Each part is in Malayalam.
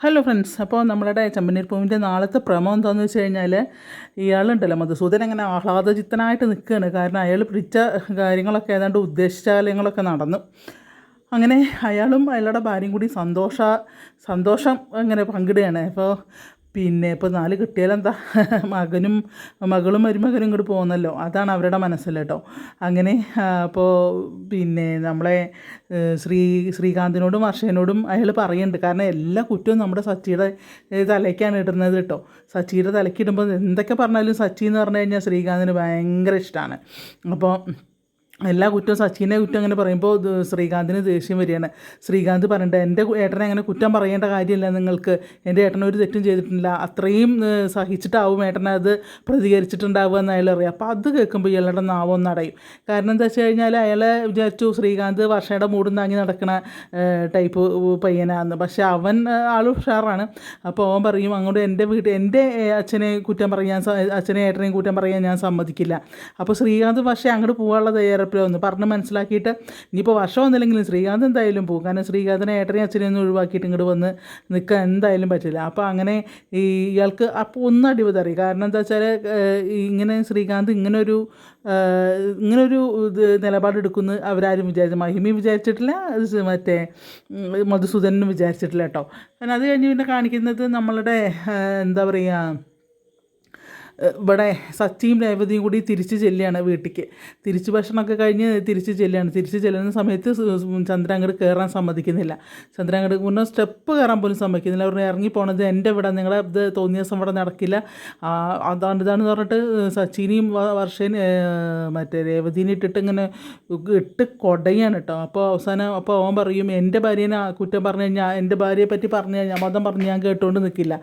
ഹലോ ഫ്രണ്ട്സ് അപ്പോൾ നമ്മളുടെ ചെമ്പനീർ പൂവിന്റെ നാളത്തെ പ്രമോ എന്താണെന്ന് വെച്ച് കഴിഞ്ഞാൽ ഇയാളുണ്ടല്ലോ മധുസൂദൻ അങ്ങനെ ആഹ്ലാദചിത്തനായിട്ട് നിൽക്കുകയാണ് കാരണം അയാൾ പിടിച്ച കാര്യങ്ങളൊക്കെ ഏതാണ്ട് ഉദ്ദേശിച്ച കാര്യങ്ങളൊക്കെ നടന്നു. അങ്ങനെ അയാളും അയാളുടെ ഭാര്യയും കൂടി സന്തോഷ സന്തോഷം അങ്ങനെ പങ്കിടുകയാണ്. അപ്പോൾ പിന്നെ ഇപ്പോൾ നാല് കിട്ടിയാലെന്താ? മകനും മകളും മരുമകനും ഇങ്ങോട്ട് പോകുന്നല്ലോ അതാണ് അവരുടെ മനസ്സിൽ കേട്ടോ അങ്ങനെ അപ്പോൾ പിന്നെ നമ്മളെ ശ്രീ ശ്രീകാന്തിനോടും അർഷനോടും അയാൾ പറയുന്നുണ്ട് കാരണം എല്ലാ കുറ്റവും നമ്മുടെ സച്ചിയുടെ തലയ്ക്കാണ് ഇടുന്നത് കേട്ടോ സച്ചിയുടെ തലയ്ക്കിടുമ്പോൾ എന്തൊക്കെ പറഞ്ഞാലും സച്ചി എന്ന് പറഞ്ഞു കഴിഞ്ഞാൽ ശ്രീകാന്തിന് ഭയങ്കര ഇഷ്ടമാണ് അപ്പോൾ എല്ലാ കുറ്റവും സച്ചിനെ കുറ്റം അങ്ങനെ പറയുമ്പോൾ ശ്രീകാന്തിന് ദേഷ്യം വരികയാണ്. ശ്രീകാന്ത് പറയേണ്ടത് എന്റെ ഏട്ടനെ അങ്ങനെ കുറ്റം പറയേണ്ട കാര്യമില്ല നിങ്ങൾക്ക്. എന്റെ ഏട്ടനെ ഒരു തെറ്റും ചെയ്തിട്ടില്ല. അത്രയും സഹിച്ചിട്ടാവും ഏട്ടനെ അത് പ്രതികരിച്ചിട്ടുണ്ടാവുക എന്ന് അയാൾ അറിയാം. അപ്പോൾ അത് കേൾക്കുമ്പോൾ ഇയാളുടെ നാവൊന്ന് അടയും. കാരണം എന്താ വെച്ച് കഴിഞ്ഞാൽ അയാളെ വിചാരിച്ചു ശ്രീകാന്ത് വർഷയുടെ മൂടും താങ്ങി നടക്കണ ടൈപ്പ് പയ്യനാന്ന്. പക്ഷേ അവൻ ആൾ ഉഷാറാണ്. അപ്പോൾ അവൻ പറയും അങ്ങോട്ട് എന്റെ വീട്ടിൽ എന്റെ അച്ഛനെ കുറ്റം പറയാൻ അച്ഛനെ ഏട്ടനെയും കുറ്റം പറയാൻ ഞാൻ സമ്മതിക്കില്ല. അപ്പോൾ ശ്രീകാന്ത് പക്ഷേ അങ്ങോട്ട് പോകാനുള്ള തയ്യാറെടുപ്പിലൊന്ന് പറഞ്ഞ് മനസ്സിലാക്കിയിട്ട് ഇനിയിപ്പോൾ വർഷം വന്നില്ലെങ്കിലും ശ്രീകാന്ത് എന്തായാലും പോകും. കാരണം ശ്രീകാന്തിനെ ഏട്ടനെ അച്ഛനെ ഒന്നും ഒഴിവാക്കിയിട്ട് ഇങ്ങോട്ട് വന്ന് നിൽക്കാൻ എന്തായാലും പറ്റില്ല. അപ്പോൾ അങ്ങനെ ഈ ഇയാൾക്ക് അപ്പോൾ ഒന്ന് അടിവ് തറി. കാരണം എന്താ വെച്ചാൽ ഇങ്ങനെ ശ്രീകാന്ത് ഇങ്ങനൊരു ഇങ്ങനൊരു ഇത് നിലപാടെടുക്കുന്നു അവരാരും വിചാരിച്ചു മഹിമി വിചാരിച്ചിട്ടില്ല മറ്റേ മധുസൂദനും വിചാരിച്ചിട്ടില്ല കേട്ടോ. കാരണം അത് കഴിഞ്ഞ് പിന്നെ കാണിക്കുന്നത് നമ്മളുടെ എന്താ പറയുക ഇവിടെ സച്ചിയും രേവതിയും കൂടി തിരിച്ചു ചെല്ലുകയാണ് വീട്ടിലേക്ക് തിരിച്ചു ഭക്ഷണമൊക്കെ കഴിഞ്ഞ് തിരിച്ചു ചെല്ലുകയാണ്. തിരിച്ചു ചെല്ലുന്ന സമയത്ത് ചന്ദ്രൻ അങ്ങോട്ട് കയറാൻ സമ്മതിക്കുന്നില്ല. അങ്ങോട്ട് മുന്നേ സ്റ്റെപ്പ് കയറാൻ പോലും സമ്മതിക്കുന്നില്ല. അവർ ഇറങ്ങി പോണത് എന്റെ ഇവിടെ നിങ്ങളെ ഇത് തോന്നിയ ദിവസം ഇവിടെ നടക്കില്ല. അതാണ് ഇതാണെന്ന് പറഞ്ഞിട്ട് സച്ചിനെയും വർഷേനെ മറ്റേ രേവതിനെ ഇട്ടിട്ട് ഇങ്ങനെ ഇട്ട് കൊടയാണ് കേട്ടോ. അപ്പോൾ അവസാനം അപ്പോൾ അവൻ പറയും എന്റെ ഭാര്യേനെ കുറ്റം പറഞ്ഞു കഴിഞ്ഞാൽ എന്റെ ഭാര്യയെ പറ്റി പറഞ്ഞു കഴിഞ്ഞാൽ മതം പറഞ്ഞ് ഞാൻ കേട്ടുകൊണ്ട് നിൽക്കില്ല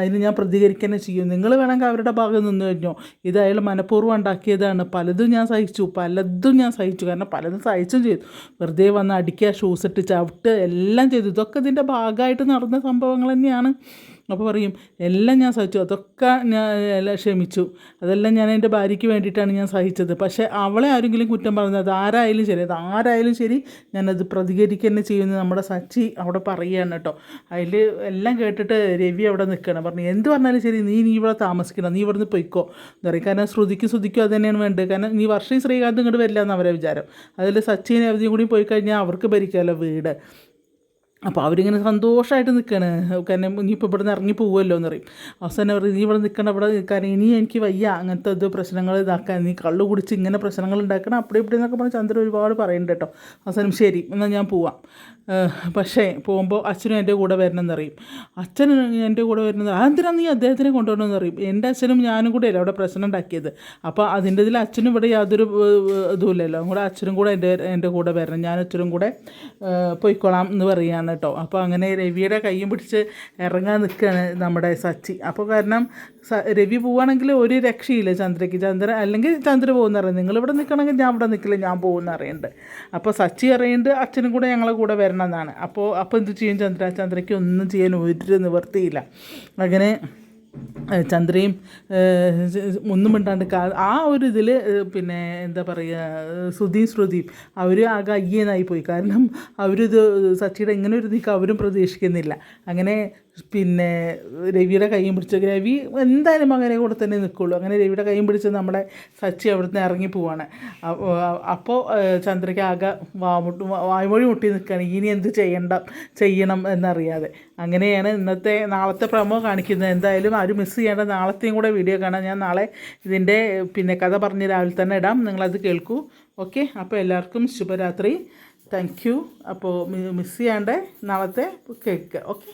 അതിന് ഞാൻ പ്രതികരിക്കുക തന്നെ ചെയ്യും. നിങ്ങൾ വേണമെങ്കിൽ അവരുടെ ഭാഗം നിന്ന് കഴിഞ്ഞോ. ഇത് അയാൾ മനഃപൂർവം ഉണ്ടാക്കിയതാണ്. പലതും ഞാൻ സഹിച്ചു. പലതും ഞാൻ സഹിച്ചു. കാരണം പലതും സഹിച്ചും ചെയ്തു. വെറുതെ വന്ന് അടിക്കുക ഷൂസ് ഇട്ട് ചവിട്ട് എല്ലാം ചെയ്തു. ഇതൊക്കെ ഇതിന്റെ ഭാഗമായിട്ട് നടന്ന സംഭവങ്ങൾ തന്നെയാണ്. അപ്പോൾ പറയും എല്ലാം ഞാൻ സഹിച്ചു. അതൊക്കെ ഞാൻ എല്ലാം ക്ഷമിച്ചു. അതെല്ലാം ഞാൻ എന്റെ ഭാര്യയ്ക്ക് വേണ്ടിയിട്ടാണ് ഞാൻ സഹിച്ചത്. പക്ഷേ അവളെ ആരെങ്കിലും കുറ്റം പറഞ്ഞത് ആരായാലും ശരി. അത് ആരായാലും ശരി ഞാനത് പ്രതികരിക്കുക തന്നെ ചെയ്യുന്നത് നമ്മുടെ സച്ചി അവിടെ പറയുകയാണ് കേട്ടോ. അതിൽ എല്ലാം കേട്ടിട്ട് രവി അവിടെ നിൽക്കണം പറഞ്ഞു എന്ത് പറഞ്ഞാലും ശരി നീ നീ ഇവിടെ താമസിക്കണം. നീ ഇവിടുന്ന് പൊയ്ക്കോ. എന്താ പറയുക കാരണം ശ്രുതിക്ക് ശ്രുതിക്കും അത് തന്നെയാണ് വേണ്ടത്. കാരണം നീ വർഷം ശ്രീകാന്ത് ഇങ്ങോട്ട് വരില്ല എന്ന് അവരെ വിചാരം. അതിൽ സച്ചിനെ അവധിയും കൂടി പോയി കഴിഞ്ഞാൽ അവർക്ക് ഭരിക്കാമല്ലോ വീട്. അപ്പോൾ അവരിങ്ങനെ സന്തോഷമായിട്ട് നിൽക്കുകയാണ് കാരണം നീ ഇപ്പോൾ ഇവിടെ നിന്ന് ഇറങ്ങി പോകുമല്ലോ എന്ന് പറയും. അവസാനം പറയും നീ ഇവിടെ നിൽക്കണം ഇവിടെ നിൽക്കാൻ ഇനി എനിക്ക് വയ്യ അങ്ങനത്തെ ഇത് പ്രശ്നങ്ങൾ ഇതാക്കാൻ നീ കള്ളു കുടിച്ച് ഇങ്ങനെ പ്രശ്നങ്ങൾ ഉണ്ടാക്കണം അപ്പോൾ ഇവിടെ എന്നൊക്കെ പറഞ്ഞ് ചന്ദ്രൻ ഒരുപാട് പറയുന്നുണ്ട് കേട്ടോ. അവസാനം ശരി എന്നാൽ ഞാൻ പോവാം. പക്ഷേ പോകുമ്പോൾ അച്ഛനും എന്റെ കൂടെ വരണമെന്ന് അറിയും അച്ഛനും എന്റെ കൂടെ വരണമെന്ന് അതെന്തിനാണ് നീ അദ്ദേഹത്തിനെ കൊണ്ടുവരണമെന്ന് അറിയും എന്റെ അച്ഛനും ഞാനും കൂടെ അല്ലേ അവിടെ പ്രശ്നം ഉണ്ടാക്കിയത്? അപ്പോൾ അതിന്റെ ഇതിൽ അച്ഛനും ഇവിടെ യാതൊരു ഇതുമില്ലല്ലോ. കൂടെ അച്ഛനും കൂടെ എന്റെ എന്റെ കൂടെ വരണം. ഞാൻ അച്ഛനും കൂടെ പോയിക്കോളാം എന്ന് പറയുകയാണ് കേട്ടോ. അപ്പോൾ അങ്ങനെ രവിയുടെ കൈയും പിടിച്ച് ഇറങ്ങാൻ നിൽക്കുകയാണ് നമ്മുടെ സച്ചി. അപ്പോൾ കാരണം രവി പോവുകയാണെങ്കിൽ ഒരു രക്ഷയില്ല ചന്ദ്രയ്ക്ക്. ചന്ദ്ര അല്ലെങ്കിൽ ചന്ദ്ര പോകുന്ന അറിയാം നിങ്ങളിവിടെ നിൽക്കണമെങ്കിൽ ഞാൻ ഇവിടെ നിൽക്കില്ല ഞാൻ പോകുന്ന അറിയുന്നുണ്ട് അപ്പോൾ സച്ചി അറിയുന്നുണ്ട് അച്ഛനും കൂടെ ഞങ്ങളെ കൂടെ വരണം എന്നാണ് അപ്പോൾ അപ്പോൾ എന്ത് ചെയ്യും ചന്ദ്ര? ചന്ദ്രയ്ക്ക് ഒന്നും ചെയ്യാൻ ഒരു നിവൃത്തിയില്ല. അങ്ങനെ ചന്ദ്രയും ഒന്നും മിണ്ടാണ്ട് ആ ഒരു ഇതിൽ പിന്നെ എന്താ പറയുക ശ്രുതിയും ശ്രുതിയും അവർ ആകെ അയ്യെന്നായി പോയി. കാരണം അവരിത് സച്ചിയുടെ ഇങ്ങനെ ഒരു നീക്കം അവരും പ്രതീക്ഷിക്കുന്നില്ല. അങ്ങനെ പിന്നെ രവിയുടെ കൈയും പിടിച്ച് രവി എന്തായാലും അങ്ങനെ കൂടെ തന്നെ നിൽക്കുള്ളൂ. അങ്ങനെ രവിയുടെ കൈയും പിടിച്ച് നമ്മുടെ സച്ചി അവിടുന്ന് ഇറങ്ങി പോവാണ്. അപ്പോൾ ചന്ദ്രയ്ക്ക് ആകെ വാമുട്ട് വായ്മൊഴി മുട്ടി നിൽക്കുകയാണ്. ഇനി എന്ത് ചെയ്യണ്ട ചെയ്യണം എന്നറിയാതെ. അങ്ങനെയാണ് ഇന്നത്തെ നാളത്തെ പ്രമോ കാണിക്കുന്നത്. എന്തായാലും ആരും മിസ് ചെയ്യേണ്ട നാളത്തെയും കൂടെ വീഡിയോ കാണാം. ഞാൻ നാളെ ഇതിന്റെ പിന്നെ കഥ പറഞ്ഞ് രാവിലെ തന്നെ ഇടാം. നിങ്ങളത് കേൾക്കൂ. ഓക്കെ അപ്പോൾ എല്ലാവർക്കും ശുഭരാത്രി. താങ്ക് യു അപ്പോൾ മിസ് ചെയ്യാണ്ട് നാളത്തെ കേൾക്കുക. ഓക്കെ